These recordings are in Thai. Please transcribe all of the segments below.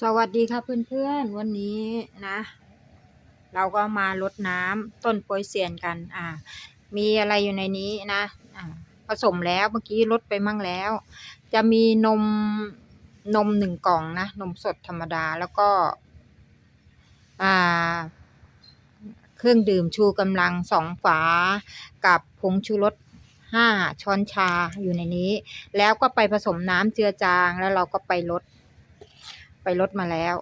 สวัสดีค่ะเพื่อนๆ วันนี้นะ เราก็มารดน้ำต้นโปยเซียนกัน อ่า มีอะไรอยู่ในนี้นะอ่าผสมแล้วเมื่อกี้ลดไปมั่งแล้ว จะมีนมนมหนึ่งกล่องนะ นมสดธรรมดาแล้วก็ อ่า เครื่องดื่มชูกำลังสองฝา กับผงชูรสห้าช้อนชาอยู่ในนี้ แล้วก็ไปผสมน้ำเจือจางแล้วเราก็ไปลด ไปลดมาแล้ว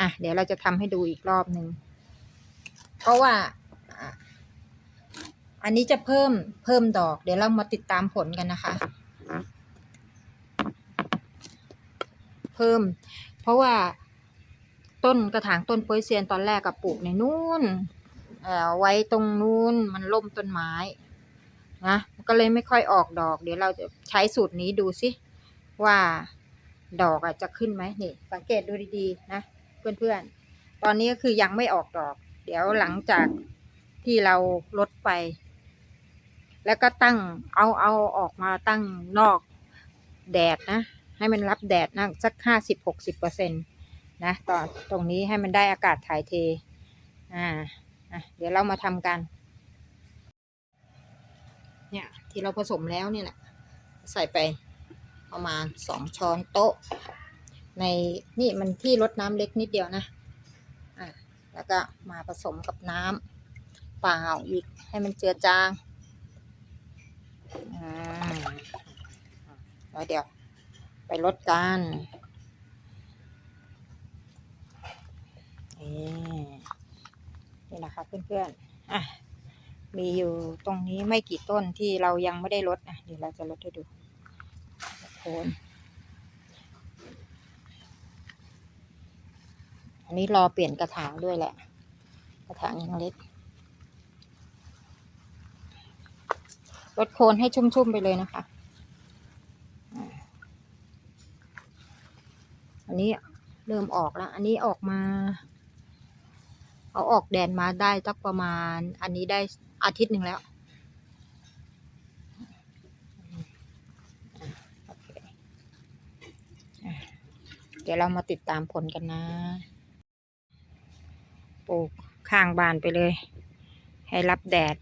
อะ เดี๋ยวเราจะทำให้ดูอีกรอบหนึ่ง เพราะว่า อันนี้จะเพิ่มเพิ่มดอก เดี๋ยวเรามาติดตามผลกันนะคะ เพิ่ม เพราะว่าต้นกระถางต้นโปยเซียนตอนแรกกับปลูกในนู่นเอ่อไว้ตรงนู้นมันล่มต้นไม้นะก็เลยไม่ค่อยออกดอก เดี๋ยวเราจะใช้สูตรนี้ดูสิว่า ดอกอะจะขึ้นไหมนี่สังเกตดูดีๆ นะเพื่อนๆ ตอนนี้ก็คือยังไม่ออกดอก เดี๋ยวหลังจากที่เราลดไป แล้วก็ตั้งเอาเอาออกมาตั้งนอกแดดนะ ให้มันรับแดดนะสักห้าสิบหกสิบเปอร์เซ็นตนะตอนตรงนี้ให้มันได้อากาศถ่ายเท อ่าเดี๋ยวเรามาทำกัน เนี่ย ที่เราผสมแล้วเนี่ยแหละ ใส่ไป ประมาณสองช้อนโต๊ะ ในนี่มันที่รดน้ำเล็กนิดเดียวนะอะแล้วก็มาผสมกับน้ำเปล่าอีกให้มันเจือจางอ่าแล้วเดี๋ยวไปลดกันนี่นี่นะคะเพื่อนๆอะมีอยู่ตรงนี้ไม่กี่ต้นที่เรายังไม่ได้ลดอะเดี๋ยวเราจะลดให้ดู โคนอันนี้รอเปลี่ยนกระถางด้วยแหละ กระถางยังเล็กลดโคนให้ชุ่มๆไปเลยนะคะ อันนี้เริ่มออกแล้ว อันนี้ออกมา เอาออกแดนมาได้สักประมาณ อันนี้ได้อาทิตย์หนึ่งแล้ว โอเคอะเดี๋ยวเรามาติดตามผลกันนะปลูกข้างบ้านไปเลย ให้รับแดด